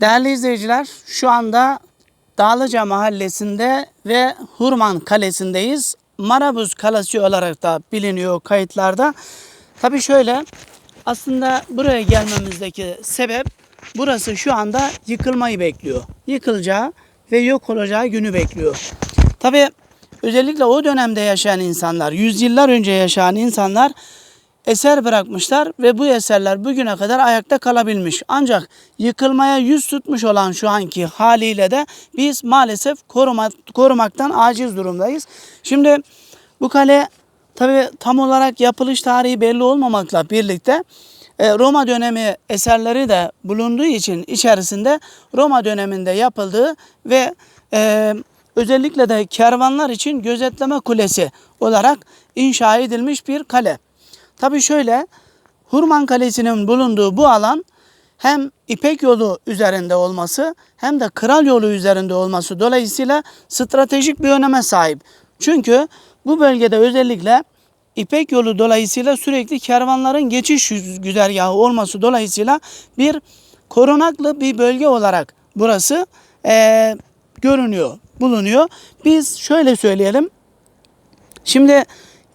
Değerli izleyiciler, şu anda Dağlıca Mahallesi'nde ve Hurman Kalesi'ndeyiz. Marabuz Kalesi olarak da biliniyor kayıtlarda. Tabii şöyle, aslında buraya gelmemizdeki sebep burası şu anda yıkılmayı bekliyor. Yıkılacağı ve yok olacağı günü bekliyor. Tabii özellikle o dönemde yaşayan insanlar, yüzyıllar önce yaşayan insanlar eser bırakmışlar ve bu eserler bugüne kadar ayakta kalabilmiş. Ancak yıkılmaya yüz tutmuş olan şu anki haliyle de biz maalesef koruma, korumaktan aciz durumdayız. Şimdi bu kale tabi tam olarak yapılış tarihi belli olmamakla birlikte e, Roma dönemi eserleri de bulunduğu için içerisinde Roma döneminde yapıldığı ve e, özellikle de kervanlar için gözetleme kulesi olarak inşa edilmiş bir kale. Tabii şöyle Hurman Kalesi'nin bulunduğu bu alan hem İpek yolu üzerinde olması hem de Kral yolu üzerinde olması dolayısıyla stratejik bir öneme sahip. Çünkü bu bölgede özellikle İpek yolu dolayısıyla sürekli kervanların geçiş güzergahı olması dolayısıyla bir korunaklı bir bölge olarak burası eee, görünüyor, bulunuyor. Biz şöyle söyleyelim. Şimdi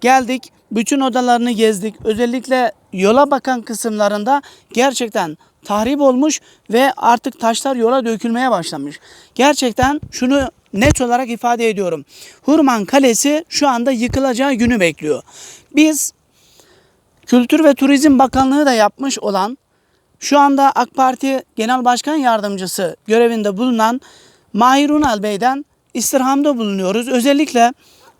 geldik, bütün odalarını gezdik. Özellikle yola bakan kısımlarında gerçekten tahrip olmuş ve artık taşlar yola dökülmeye başlamış. Gerçekten şunu net olarak ifade ediyorum. Hurman Kalesi şu anda yıkılacağı günü bekliyor. Biz Kültür ve Turizm Bakanlığı da yapmış olan şu anda AK Parti Genel Başkan Yardımcısı görevinde bulunan Mahir Unal Bey'den istirhamda bulunuyoruz. Özellikle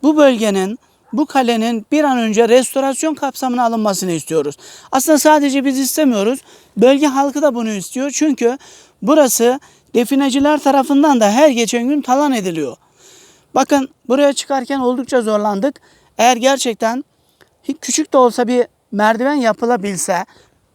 bu bölgenin, bu kalenin bir an önce restorasyon kapsamına alınmasını istiyoruz. Aslında sadece biz istemiyoruz. Bölge halkı da bunu istiyor. Çünkü burası defineciler tarafından da her geçen gün talan ediliyor. Bakın buraya çıkarken oldukça zorlandık. Eğer gerçekten küçük de olsa bir merdiven yapılabilse,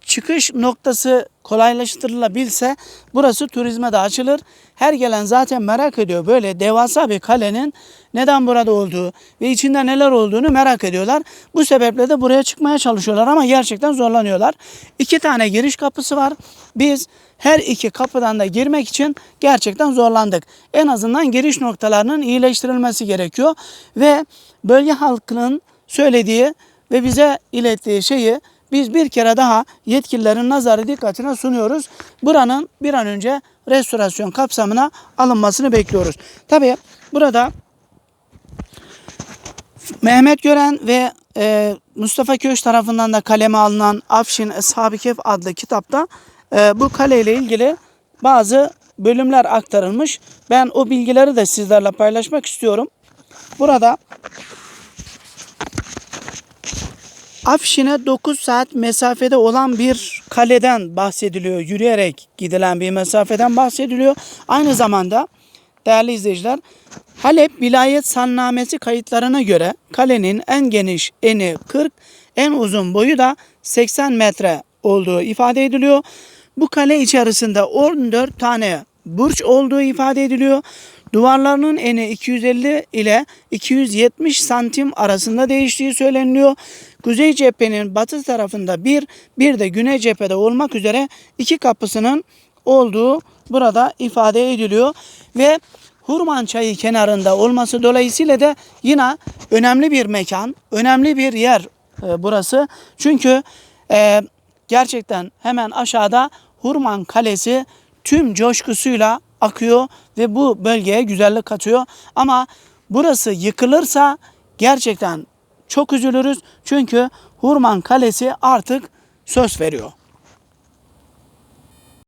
çıkış noktası kolaylaştırılabilse burası turizme de açılır. Her gelen zaten merak ediyor böyle devasa bir kalenin neden burada olduğu ve içinde neler olduğunu merak ediyorlar. Bu sebeple de buraya çıkmaya çalışıyorlar ama gerçekten zorlanıyorlar. İki tane giriş kapısı var. Biz her iki kapıdan da girmek için gerçekten zorlandık. En azından giriş noktalarının iyileştirilmesi gerekiyor ve bölge halkının söylediği ve bize ilettiği şeyi biz bir kere daha yetkililerin nazarı dikkatine sunuyoruz. Buranın bir an önce restorasyon kapsamına alınmasını bekliyoruz. Tabii burada Mehmet Gören ve e, Mustafa Köş tarafından da kaleme alınan Afşin Ashab-ı Kehf adlı kitapta e, bu kaleyle ilgili bazı bölümler aktarılmış. Ben o bilgileri de sizlerle paylaşmak istiyorum. Burada Afşin'e 9 saat mesafede olan bir kaleden bahsediliyor. Yürüyerek gidilen bir mesafeden bahsediliyor. Aynı zamanda değerli izleyiciler Halep Vilayet Sannamesi kayıtlarına göre kalenin en geniş eni 40, en uzun boyu da 80 metre olduğu ifade ediliyor. Bu kale içerisinde 14 tane burç olduğu ifade ediliyor. Duvarlarının eni 250 ile 270 santim arasında değiştiği söyleniyor. Kuzey cephenin batı tarafında bir, bir de güney cephede olmak üzere iki kapısının olduğu burada ifade ediliyor. Ve Hurman Çayı kenarında olması dolayısıyla da yine önemli bir mekan, önemli bir yer e, burası. Çünkü e, gerçekten hemen aşağıda Hurman Kalesi tüm coşkusuyla akıyor ve bu bölgeye güzellik katıyor. Ama burası yıkılırsa gerçekten çok üzülürüz. Çünkü Hurman Kalesi artık söz veriyor.